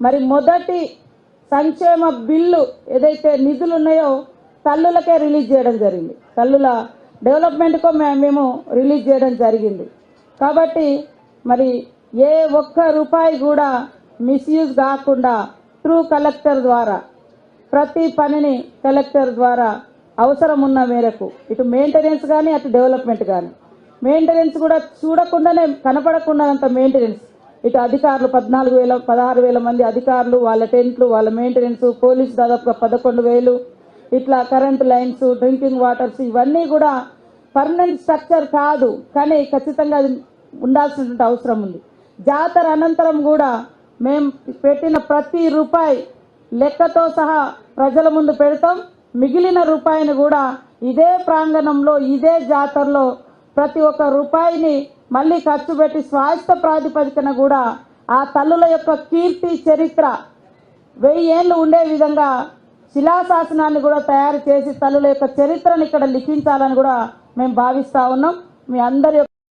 మరి మొదటి సంక్షేమ బిల్లు ఏదైతే నిధులు ఉన్నాయో తల్లులకే రిలీజ్ చేయడం జరిగింది. తల్లుల డెవలప్మెంట్కో మేము రిలీజ్ చేయడం జరిగింది. కాబట్టి మరి ఏ ఒక్క రూపాయి కూడా మిస్యూజ్ కాకుండా త్రూ కలెక్టర్ ద్వారా ప్రతి పనిని కలెక్టర్ ద్వారా అవసరం ఉన్న మేరకు ఇటు మెయింటెనెన్స్ కానీ అటు డెవలప్మెంట్ కానీ మెయింటెనెన్స్ కూడా చూడకుండానే కనపడకుండానంత మెయింటెనెన్స్ ఇటు అధికారులు పద్నాలుగు వేల పదహారు వేల మంది అధికారులు వాళ్ళ టెంట్లు వాళ్ళ మెయింటెనెన్స్ పోలీసు దాదాపుగా పదకొండు వేలు. ఇట్లా కరెంట్ లైన్స్ డ్రింకింగ్ వాటర్స్ ఇవన్నీ కూడా పర్మనెంట్ స్ట్రక్చర్ కాదు కానీ ఖచ్చితంగా అది ఉండాల్సినటువంటి అవసరం ఉంది. జాతర అనంతరం కూడా మేము పెట్టిన ప్రతి రూపాయి లెక్కతో సహా ప్రజల ముందు పెడతాం. మిగిలిన రూపాయిని కూడా ఇదే ప్రాంగణంలో ఇదే జాతరలో ప్రతి ఒక్క రూపాయిని మళ్ళీ ఖర్చు పెట్టి స్వాస్థ్య ప్రాతిపదికన కూడా ఆ తల్లుల యొక్క కీర్తి చరిత్ర వెయ్యి ఏళ్ళు ఉండే విధంగా శిలాశాసనాన్ని కూడా తయారు చేసి తల్లుల యొక్క చరిత్రను ఇక్కడ లిఖించాలని కూడా మేము భావిస్తా ఉన్నాం. మీ అందరి యొక్క